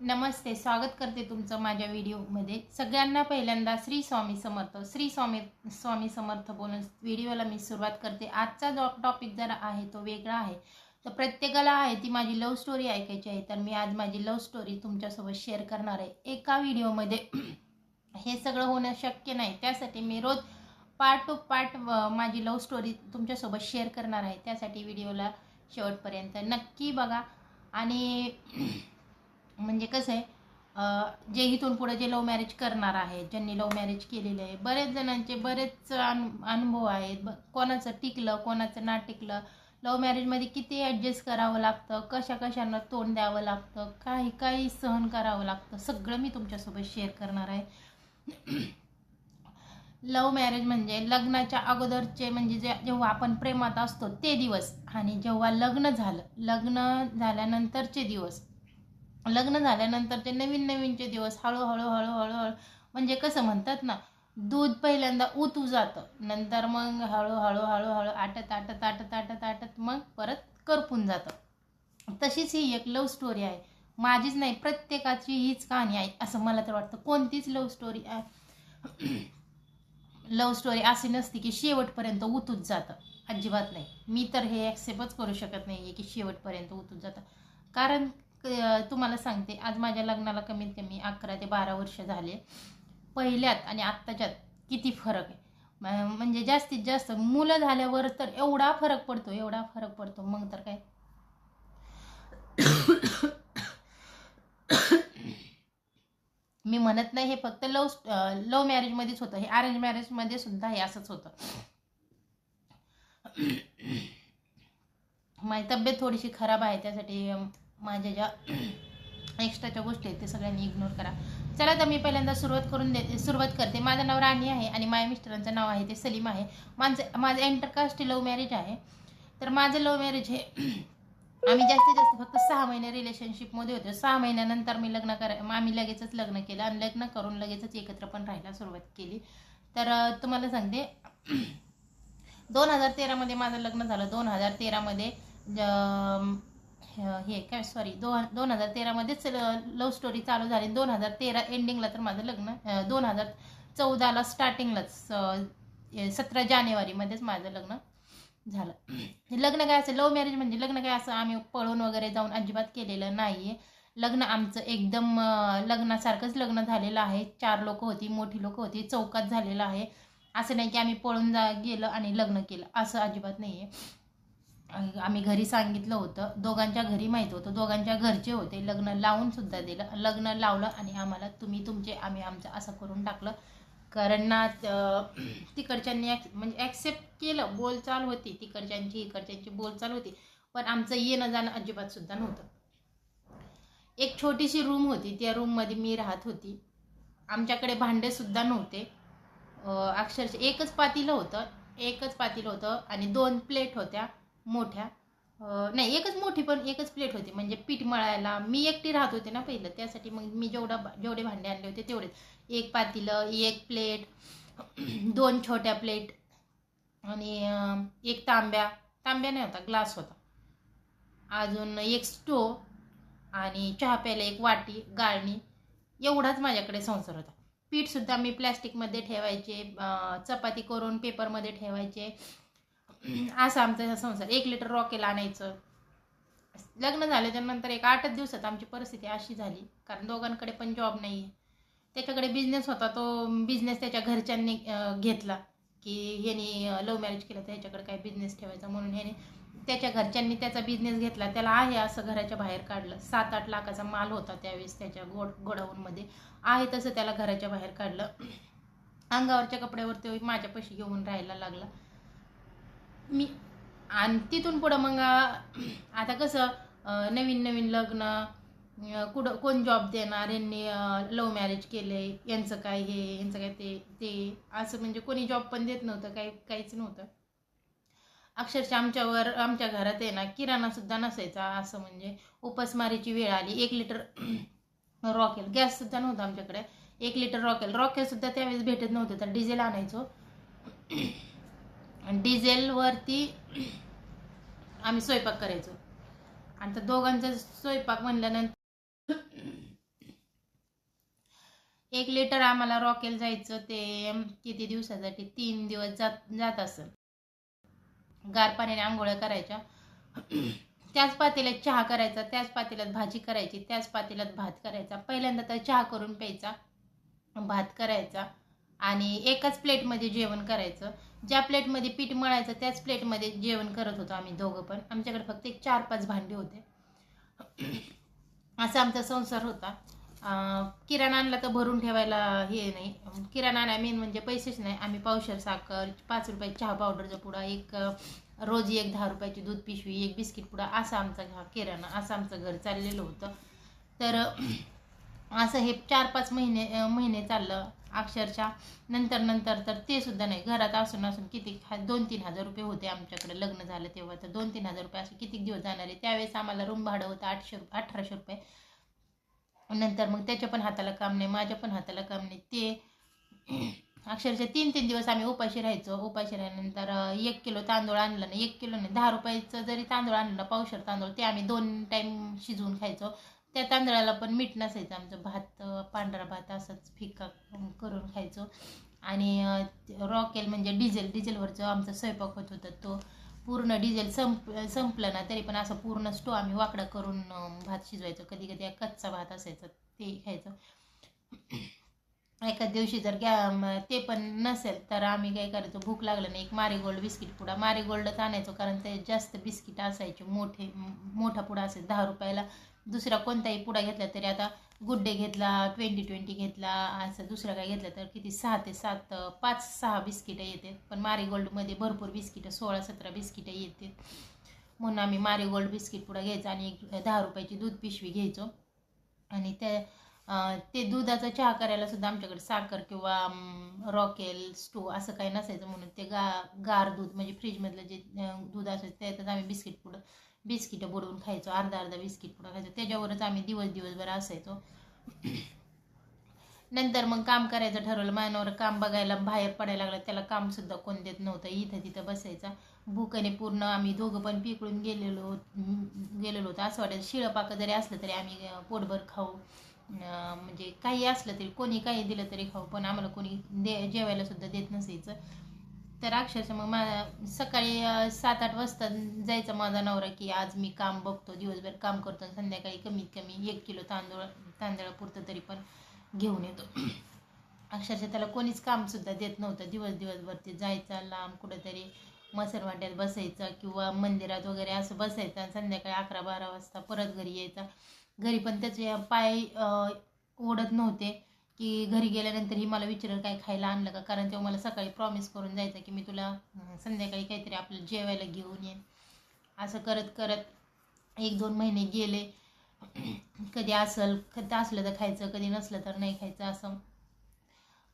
नमस्ते स्वागत करते तुमचं माझ्या व्हिडिओमध्ये. सगळ्यांना पहिल्यांदा श्री स्वामी समर्थ. श्री स्वामी स्वामी समर्थ बोलून व्हिडिओला मी सुरुवात करते. आजचा जो टॉपिक जरा आहे तो वेगळा आहे. तर प्रत्येकाला आहे ती माझी लव्ह स्टोरी ऐकायची आहे. तर मी आज माझी लव्ह स्टोरी तुमच्यासोबत शेअर करणार आहे. एका व्हिडिओमध्ये हे सगळं होणं शक्य नाही. त्यासाठी मी रोज पार्ट टू पार्ट माझी लव्ह स्टोरी तुमच्यासोबत शेअर करणार आहे. त्यासाठी व्हिडिओला शेवटपर्यंत नक्की बघा. आणि म्हणजे कसं आहे जे इथून पुढे जे लव्ह मॅरेज करणार आहे ज्यांनी लव्ह मॅरेज केलेले आहे बरेच जणांचे बरेच अनु अनुभव आहेत. ब कोणाचं टिकलं कोणाचं ना टिकलं. लव्ह मॅरेजमध्ये किती ॲडजस्ट करावं लागतं कशा कशांना तोंड द्यावं लागतं काही काही सहन करावं लागतं. सगळं मी तुमच्यासोबत शेअर करणार आहे. लव्ह मॅरेज म्हणजे लग्नाच्या अगोदरचे म्हणजे जे जेव्हा आपण प्रेमात असतो ते दिवस. आणि जेव्हा लग्न झालं लग्न झाल्यानंतरचे दिवस. लग्न झाल्यानंतर ते नवीन नवीनचे दिवस हळूहळू हळूहळू हळू म्हणजे कसं म्हणतात ना दूध पहिल्यांदा उतू जातं. नंतर मग हळूहळू हळूहळू आटत आटत आटत आटत आटत मग परत करपून जातं. तशीच ही एक लव्ह स्टोरी आहे. माझीच नाही प्रत्येकाची हीच कहाणी आहे असं मला तर वाटतं. कोणतीच लव्ह स्टोरी लव्ह स्टोरी अशी नसते की शेवटपर्यंत उतूच जातं. अजिबात नाही. मी तर हे ॲक्सेप्टच करू शकत नाही आहे की शेवटपर्यंत उतूच जातं. कारण तुम्हाला सांगते आज माझ्या लग्नाला कमीत कमी अकरा ते बारा वर्ष झाले. पहिल्यात आणि आत्ताच्यात किती फरक आहे? म्हणजे जास्तीत जास्त मुलं झाल्यावर तर एवढा फरक पडतो एवढा फरक पडतो. मग तर काय? मी म्हणत नाही हे फक्त लव लव मॅरेजमध्येच होतं. हे अरेंज मॅरेजमध्ये सुद्धा हे असंच होतं. माझी तब्येत थोडीशी खराब आहे त्यासाठी माझ्या ज्या एक्स्ट्राच्या गोष्टी आहेत ते सगळ्यांनी इग्नोर करा. चला तर मी पहिल्यांदा सुरुवात करून देते सुरुवात करते. माझं नाव राणी आहे आणि माझ्या मिस्टरांचं नाव आहे ते सलीम आहे. माझं माझं एंटरकास्ट लव्ह मॅरेज आहे. तर माझं लव्ह मॅरेज हे आम्ही जास्तीत जास्त फक्त सहा महिने रिलेशनशिपमध्ये होतो. सहा महिन्यानंतर मी लग्न करा आम्ही लगेचच लग्न केलं आणि लग्न करून लगेचच एकत्र पण राहायला सुरुवात केली. तर तुम्हाला सांगते दोन हजार तेरामध्ये माझं लग्न झालं. दोन हजार तेरामध्ये हे काय सॉरी दोन दोन हजार तेरामध्येच लव्ह स्टोरी चालू झाली. दोन हजार तेरा एंडिंगला तर माझं लग्न दोन हजार चौदाला स्टार्टिंगलाच सतरा जानेवारीमध्येच माझं लग्न झालं. हे लग्न काय असं लव्ह मॅरेज म्हणजे लग्न काय असं आम्ही पळून वगैरे जाऊन अजिबात केलेलं नाही आहे लग्न आमचं एकदम लग्नासारखंच लग्न झालेलं आहे. चार लोक होती मोठी लोक होती चौकात झालेलं आहे. असं नाही की आम्ही पळून जा गेलं आणि लग्न केलं. असं अजिबात नाही आहे आम्ही घरी सांगितलं होतं. दोघांच्या घरी माहीत होतं. दोघांच्या घरचे होते. लग्न लावून सुद्धा दिलं. लग्न लावलं आणि आम्हाला तुम्ही तुमचे आम्ही आमचं असं करून टाकलं. कारण ना तिकडच्यांनी ॲक म्हणजे ॲक्सेप्ट केलं. बोलचाल होती. तिकडच्यांची इकडच्यांची बोलचाल होती. पण आमचं येणं जाणं अजिबात सुद्धा नव्हतं. एक छोटीशी रूम होती. त्या रूममध्ये मी राहत होती. आमच्याकडे भांडे सुद्धा नव्हते. अक्षरशः एकच पातीलं होतं. एकच पातीलं होतं आणि दोन प्लेट होत्या. मोठ्या. नाही एकच मोठी पण एकच प्लेट होती. म्हणजे पीठ मळायला मी एकटी राहत होते ना पहिलं. त्यासाठी मग मी जेवढा जेवढे भांडे आणले होते तेवढेच. एक पातीलं एक प्लेट दोन छोट्या प्लेट आणि एक तांब्या. तांब्या नाही होता ग्लास होता. अजून एक स्टो आणि चहा प्यायला एक वाटी गाळणी. एवढाच माझ्याकडे संसार होता. पीठसुद्धा मी प्लॅस्टिकमध्ये ठेवायचे चपाती करून पेपरमध्ये ठेवायचे. असा आमचा संसार. एक लिटर रॉकेल आणायचं. लग्न झाल्याच्यानंतर एक आठच दिवसात आमची परिस्थिती अशी झाली. कारण दोघांकडे पण जॉब नाही आहे त्याच्याकडे बिझनेस होता तो बिझनेस त्याच्या घरच्यांनी घेतला. की ह्यानी लव्ह मॅरेज केलं तर ह्याच्याकडे काय बिझनेस ठेवायचा म्हणून ह्याने त्याच्या घरच्यांनी त्याचा बिझनेस घेतला. त्याला आहे असं घराच्या बाहेर काढलं. सात आठ लाखाचा माल होता त्यावेळेस त्याच्या गोड गोडाऊनमध्ये. आहे तसं त्याला घराच्या बाहेर काढलं. अंगावरच्या कपड्यावर तो माझ्यापाशी घेऊन राहायला लागला. मी आणि तिथून पुढं मग आता कसं नवीन नवीन लग्न कुठं कोण जॉब देणार यांनी लव्ह मॅरेज केले यांचं काय हे यांचं काय ते ते असं म्हणजे कोणी जॉब पण देत नव्हतं काही काहीच नव्हतं. अक्षरशः आमच्यावर आमच्या घरात आहे ना किराणा सुद्धा नसायचा असं म्हणजे उपासमारीची वेळ आली. एक लिटर रॉकेल गॅस सुद्धा नव्हता आमच्याकडे. एक लिटर रॉकेल रॉकेल सुद्धा त्यावेळेस भेटत नव्हतं तर डिझेल आणायचो. डिझेलवरती आम्ही स्वयंपाक करायचो. आणि तर दोघांचा स्वयंपाक म्हणल्यानंतर एक लिटर आम्हाला रॉकेल जायचं ते किती दिवसासाठी? तीन दिवस जात जात असेल. गार पाण्याने आंघोळ्या करायच्या. त्याच पातेल्यात चहा करायचा त्याच पातेल्यात भाजी करायची त्याच पातेल्यात भात करायचा. पहिल्यांदा तर चहा करून प्यायचा भात करायचा. आणि एकाच प्लेटमध्ये जेवण करायचं. ज्या प्लेटमध्ये पीठ मळायचं त्याच प्लेटमध्ये जेवण करत होतो आम्ही दोघं पण. आमच्याकडे फक्त एक चार पाच भांडे होते. असा आमचा संसार होता. किराणा आणला तर भरून ठेवायला हे नाही. किराणा आणाय मेन म्हणजे पैसेच नाही. आम्ही पावशर साखर पाच रुपये चहा पावडरचा पुडा एक रोज एक दहा रुपयाची दूध पिशवी एक बिस्किट पुडा असा आमचा किराणा असं आमचं घर चाललेलं होतं. तर असं हे चार पाच महिने महिने चाललं अक्षरशः. नंतर नंतर तर ते सुद्धा नाही. घरात असून असून किती दोन तीन हजार रुपये होते आमच्याकडे लग्न झालं तेव्हा. तर दोन तीन हजार रुपये असे किती दिवस जाणारे? त्यावेळेस आम्हाला रूम भाडं होतं आठशे रुपये अठराशे रुपये. नंतर मग त्याच्या पण हाताला काम नाही माझ्या पण हाताला काम नाही. ते अक्षरशः तीन तीन दिवस आम्ही उपाशी राहायचो. उपाशी राहिल्यानंतर एक किलो तांदूळ आणलं ना एक किलो नाही. दहा रुपयाचं जरी तांदूळ आणलं पावशर तांदूळ ते आम्ही दोन टाईम शिजवून खायचो. त्या तांदळाला पण मीठ नसायचं. आमचं भात पांढरा भात असंच फिका करून खायचो. आणि रॉकेल म्हणजे डिझेल डिझेलवरचं आमचा स्वयंपाक होत होता. तो पूर्ण डिझेल संप संपलं ना तरी पण असं पूर्ण स्टो आम्ही वाकडा करून भात शिजवायचो. कधी कधी कच्चा भात असायचा ते खायचं. एका दिवशी जर गॅ ते पण नसेल तर आम्ही काय करायचो भूक लागलं नाही एक मारीगोल्ड बिस्किट पुडा मारीगोल्डच आणायचो कारण ते जास्त बिस्किट असायचे मोठे मोठा पुडा असेल दहा रुपयाला दुसरा कोणताही पुडा घेतला तरी आता गुड डे घेतला ट्वेंटी ट्वेंटी घेतला असं दुसरा काय घेतला तर किती सहा ते सात पाच सहा बिस्किटं येते. पण मारीगोल्डमध्ये भरपूर बिस्किटं सोळा सतरा बिस्किटं येते. म्हणून आम्ही मारीगोल्ड बिस्किट पुडा घ्यायचा आणि एक दहा रुपयाची दूध पिशवी घ्यायचो. आणि त्या ते दुधाचा चहा करायला सुद्धा आमच्याकडे साखर किंवा रॉकेल स्टो असं काही नसायचं म्हणून ते गा गार दूध म्हणजे फ्रीजमधलं जे दूध असायचं त्याच्यात आम्ही बिस्किट पुडं बिस्किटं बुडवून खायचो अर्धा अर्धा बिस्किट पुडा खायचो. त्याच्यावरच आम्ही दिवस दिवसभर असायचो. नंतर मग काम करायचं ठरवलं मानवर काम बघायला बाहेर पडायला लागलं. त्याला काम सुद्धा कोण देत नव्हतं. इथं तिथं बसायचा. भूकने पूर्ण आम्ही दोघं पण पिकळून गेलेलो गेलेलो होतो. असं वाटायचं शिळं पाकं जरी असलं तरी आम्ही पोटभर खाऊ. म्हणजे काही असलं तरी कोणी काही दिलं तरी खाऊ. पण आम्हाला कोणी दे जेवायला सुद्धा देत नसायचं. तर अक्षरशः मग मा सकाळी सात आठ वाजता जायचा माझा नवरा की आज मी काम बघतो दिवसभर काम करतो आणि संध्याकाळी कमीत कमी एक किलो तांदूळ तांदळापुरतं तरी पण घेऊन येतो. अक्षरशः त्याला कोणीच कामसुद्धा देत नव्हतं. दिवस दिवसभर ते जायचं लांब कुठंतरी मसरवाट्यात बसायचं किंवा मंदिरात वगैरे असं बसायचं आणि संध्याकाळी अकरा बारा वाजता परत घरी यायचा. घरी पण त्याचे पाय ओढत नव्हते. की घरी गेल्यानंतर ही मला विचारेल काय खायला आणलं का? कारण तेव्हा मला सकाळी प्रॉमिस करून जायचं की मी तुला संध्याकाळी काहीतरी आपलं जेवायला घेऊन येईन. असं करत करत एक दोन महिने गेले. कधी असल कधी असलं तर खायचं कधी नसलं तर नाही खायचं असं.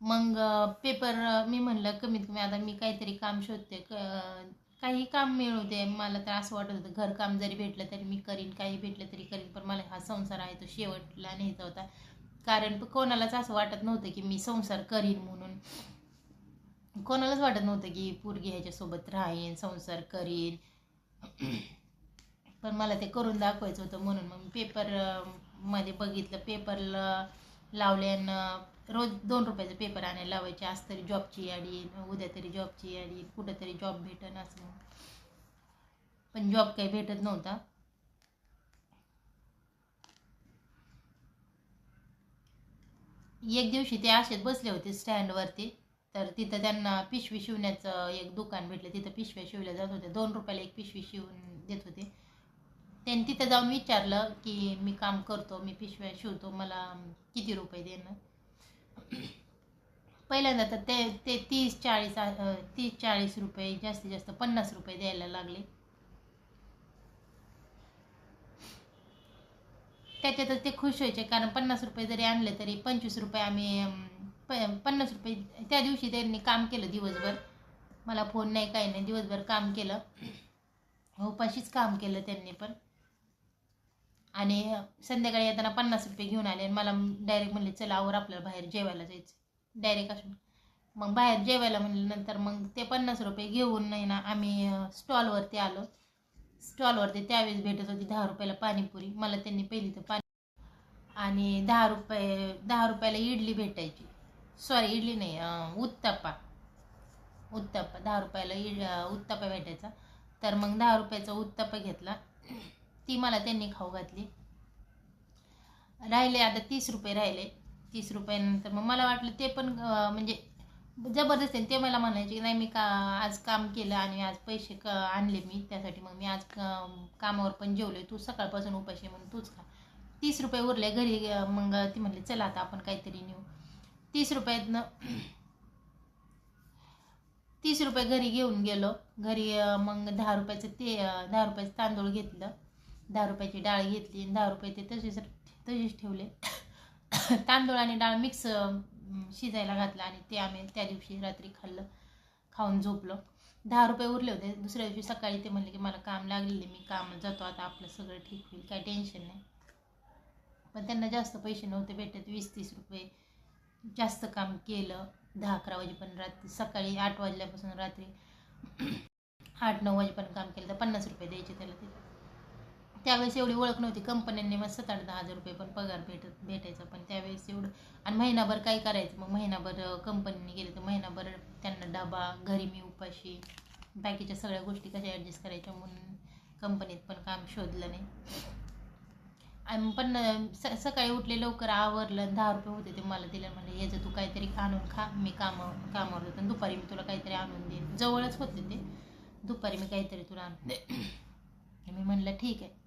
मग पेपर मी म्हणलं कमीत कमी आता मी काहीतरी काम शोधते क- काही काम मिळू दे मला तर असं वाटत होतं घरकाम जरी भेटलं तरी मी करीन काही भेटलं तरी करीन. पण मला हा संसार आहे तो शेवटला न्यायचा होता. कारण कोणालाच असं वाटत नव्हतं की मी संसार करीन म्हणून. कोणालाच वाटत नव्हतं की पोरगी ह्याच्यासोबत राहीन संसार करीन. पण मला ते करून दाखवायचं होतं म्हणून मग पेपरमध्ये बघितलं. पेपरला लावल्यानं रोज दोन रुपयाचा पेपर आणायला लावायचे. आज तरी जॉबची याडी उद्या तरी जॉबची याडी कुठं तरी जॉब भेटन असं. पण जॉब काही भेटत नव्हता. एक दिवशी ते असेच बसले होते स्टँडवरती तर तिथं त्यांना पिशवी शिवण्याचं एक दुकान भेटलं. तिथं पिशव्या शिवल्या जात होत्या. दोन रुपयाला एक पिशवी शिवून देत होते. त्यांनी तिथं जाऊन विचारलं की मी काम करतो मी पिशव्या शिवतो मला किती रुपये देणं पहिल्यांदा तर ते ते तीस चाळीस तीस चाळीस रुपये जास्तीत जास्त पन्नास रुपये द्यायला लागले. त्याच्यातच ते खुश व्हायचे. कारण पन्नास रुपये जरी आणले तरी पंचवीस रुपये आम्ही प- पन्नास रुपये त्या दिवशी त्यांनी काम केलं दिवसभर. मला फोन नाही काही नाही दिवसभर काम केलं. उपाशीच काम केलं त्यांनी पण. आणि संध्याकाळी येताना पन्नास रुपये घेऊन आले आणि मला डायरेक्ट म्हणले चला आवर आपल्याला बाहेर जेवायला जायचं. डायरेक्ट असून. मग बाहेर जेवायला म्हणल्यानंतर मग ते पन्नास रुपये घेऊन नाही ना आम्ही स्टॉलवरती आलो. स्टॉलवरती त्यावेळेस भेटत होती दहा रुपयाला पाणीपुरी. मला त्यांनी पहिली तर पाणी आणि दहा रुपये दहा रुपयाला इडली भेटायची. सॉरी इडली नाही उत्तप्पा. उत्तप्पा दहा रुपयाला इड उत्तप्पा भेटायचा. तर मग दहा रुपयाचा उत्तप्पा घेतला. ती मला त्यांनी खाऊ घातली. राहिले आता तीस रुपये राहिले. तीस रुपयानंतर मग मला वाटलं ते पण म्हणजे जबरदस्त आहे. ते मला म्हणायचे की नाही मी का आज काम केलं आणि आज पैसे क आणले मी त्यासाठी मग मी आज कामावर पण जेवले तू सकाळपासून उपाशी म्हणून तूच खा. तीस रुपये उरले घरी मग ती म्हणली चला आता आपण काहीतरी नेऊ. तीस रुपयातनं तीस रुपये घरी घेऊन गेलो. घरी मग दहा रुपयाचं ते दहा रुपयाचं तांदूळ घेतलं. दहा रुपयाची डाळ घेतली. आणि दहा रुपये ते तसेच तसेच ठेवले. तांदूळ आणि डाळ मिक्स शिजायला घातलं आणि ते आम्ही त्या दिवशी रात्री खाल्लं खाऊन झोपलो. दहा रुपये उरले होते. दुसऱ्या दिवशी सकाळी ते म्हणले की मला काम लागलेले मी काम जातो आता आपलं सगळं ठीक होईल काय टेन्शन नाही. पण त्यांना जास्त पैसे नव्हते भेटत वीस तीस रुपये जास्त काम केलं दहा अकरा वाजेपर्यंत रात्री सकाळी आठ वाजल्यापासून रात्री आठ नऊ वाजेपर्यंत काम केलं तर पन्नास रुपये द्यायचे त्याला ते. त्यावेळेस एवढी ओळख नव्हती. कंपन्यांनी मग सात आठ दहा हजार रुपये पण पगार भेटत भेटायचा. पण त्यावेळेस एवढं आणि महिनाभर काय करायचं. मग महिनाभर कंपनीने गेले तर महिनाभर त्यांना डबा घरी मी उपाशी बाकीच्या सगळ्या गोष्टी कशा ॲडजस्ट करायच्या म्हणून कंपनीत पण काम शोधलं नाही. आणि पण स सकाळी उठले लवकर आवरलं दहा रुपये होते ते मला दिलं. म्हणजे याचं तू काहीतरी आणून खा मी काम कामावर जातो आणि दुपारी मी तुला काहीतरी आणून देईन. जवळच होते ते. दुपारी मी काहीतरी तुला आणून दे. मी म्हणलं ठीक आहे.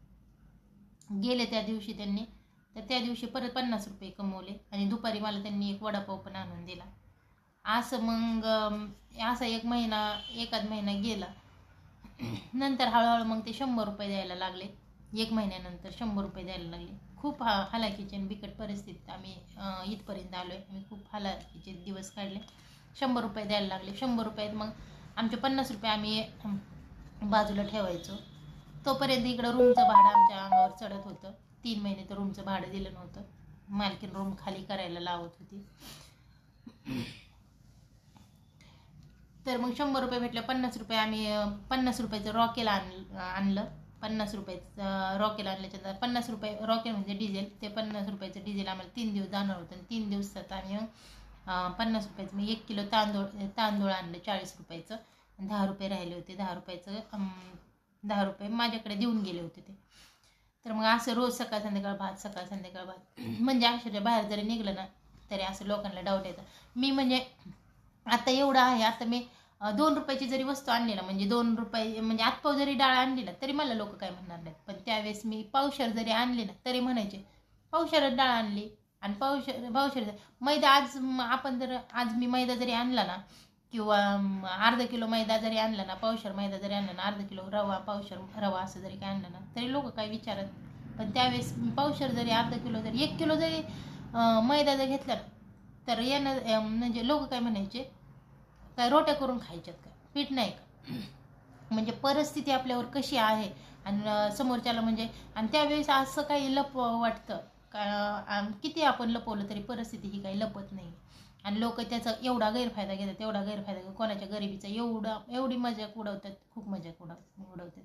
गेले त्या दिवशी त्यांनी. तर त्या दिवशी परत पन्नास रुपये कमवले आणि दुपारी मला त्यांनी एक वडापाव पण आणून दिला. असं मग असा एक महिना एखाद महिना गेला. नंतर हळूहळू मग ते शंभर रुपये द्यायला लागले. एक महिन्यानंतर शंभर रुपये द्यायला लागले. खूप हा हलाखीचे आणि बिकट परिस्थितीत आम्ही इथपर्यंत आलो आहे आम्ही खूप हालाकीचे दिवस काढले. शंभर रुपये द्यायला लागले. शंभर रुपयात मग आमचे पन्नास रुपये आम्ही बाजूला ठेवायचो. तोपर्यंत इकडं रूमचं भाडं आमच्या अंगावर चढत होतं. तीन महिने तर रूमचं भाडं दिलं नव्हतं. मालकीन रूम खाली करायला लावत होती. तर मग शंभर रुपये भेटले. पन्नास रुपये आम्ही पन्नास रुपयाचं रॉकेल आण आणलं. पन्नास रुपयाचं रॉकेल आणल्याच्या पन्नास रुपये रॉकेल म्हणजे डिझेल. ते पन्नास रुपयाचं डिझेल आम्हाला तीन दिवस जाणार होतं. आणि तीन दिवसात आम्ही पन्नास रुपयाचं मी एक किलो तांदूळ तांदूळ आणलं चाळीस रुपयाचं. दहा रुपये राहिले होते. दहा रुपयाचं दहा रुपये माझ्याकडे देऊन गेले होते ते. तर मग असं रोज सकाळ संध्याकाळ भात सकाळ संध्याकाळ भात. म्हणजे अक्षरशः बाहेर जरी निघलं ना तरी असं लोकांना डाऊट येतं. मी म्हणजे आता एवढं आहे आता मी दोन रुपयाची जरी वस्तू आणली ना म्हणजे दोन रुपये म्हणजे आतपाव जरी डाळ आणली ना तरी मला लोक काय म्हणणार नाहीत. पण त्यावेळेस मी पावशर जरी आणली ना तरी म्हणायचे पावशरच डाळ आणली आणि पावशर पावशर मैदा आज आपण जर आज मी मैदा जरी आणला ना किंवा अर्धा किलो मैदा जरी आणला ना पावशर मैदा जरी आणला ना अर्धा किलो रवा पावशर रवा असं जरी काय आणलं ना तरी लोक काही विचारत पण त्यावेळेस पावशर जरी अर्धा किलो जरी एक किलो जरी मैदा जर घेतला ना तर यानं म्हणजे लोक काय म्हणायचे काय रोट्या करून खायच्यात का? पीठ नाही का? म्हणजे परिस्थिती आपल्यावर कशी आहे? आणि समोरच्याला म्हणजे आणि त्यावेळेस असं काही लप वाटतं का? किती आपण लपवलं तरी परिस्थिती ही काही लपत नाही. आणि लोक त्याचा एवढा गैरफायदा घेतात एवढा गैरफायदा घेतात. कोणाच्या गरिबीचा एवढा एवढी मजाक उडवतात खूप मजाक उडव उडवतात.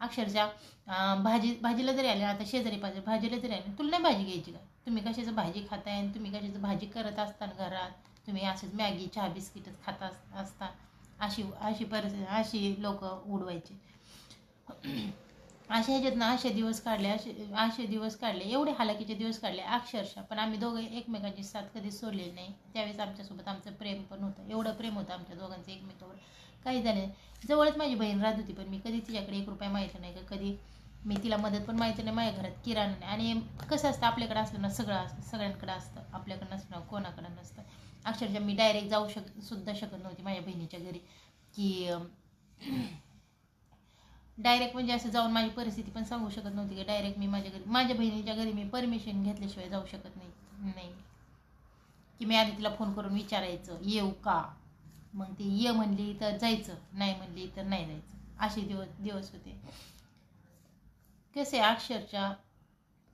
अक्षरशः भाजी भाजीला जरी आले आता शेजारी पाहिजे भाजीला जरी आले तुला नाही भाजी घ्यायची का? तुम्ही कशाचं भाजी खाताय आणि तुम्ही कशाचं भाजी करत असताना घरात? तुम्ही असंच मॅगी चहा बिस्किटच खात असता. अशी अशी परिस्थिती अशी लोक उडवायचे. अशा ह्याच्यात ना असे दिवस काढले असे असे दिवस काढले एवढे हालाकीचे दिवस काढले अक्षरशः. पण आम्ही दोघे एकमेकांची साथ कधीच सोडलेली नाही. त्यावेळेस आमच्यासोबत आमचं प्रेम पण होतं. एवढं प्रेम होतं आमच्या दोघांचं एकमेकावर. काही झालं नाही. जवळच माझी बहीण राहत होती पण मी कधी तिच्याकडे एक रुपया माहिती नाही का? कधी? मी तिला मदत पण माहिती नाही माझ्या घरात किराणा नाही. आणि कसं असतं आपल्याकडे असलं ना सगळं असतं सगळ्यांकडे असतं. आपल्याकडं नसलं कोणाकडं नसतं. अक्षरशः मी डायरेक्ट जाऊ शक सुद्धा शकत नव्हती माझ्या बहिणीच्या घरी. की डायरेक्ट म्हणजे असं जाऊन माझी परिस्थिती पण सांगू शकत नव्हती की डायरेक्ट मी माझ्या घरी माझ्या बहिणीच्या घरी मी परमिशन घेतल्याशिवाय जाऊ शकत नाही. नाही. की मी आधी तिला फोन करून विचारायचं येऊ का? मग ती ये म्हणली तर जायचं नाही म्हणली तर नाही जायचं. असे दिवस दिवस होते. कसे अक्षरच्या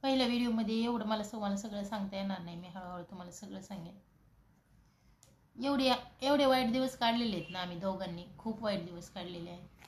पहिल्या व्हिडिओमध्ये एवढं मला तुम्हाला सगळं सांगता येणार नाही. मी हळूहळू तुम्हाला सगळं सांगेन. एवढे एवढे वाईट दिवस काढलेले आहेत ना आम्ही दोघांनी. खूप वाईट दिवस काढलेले आहेत.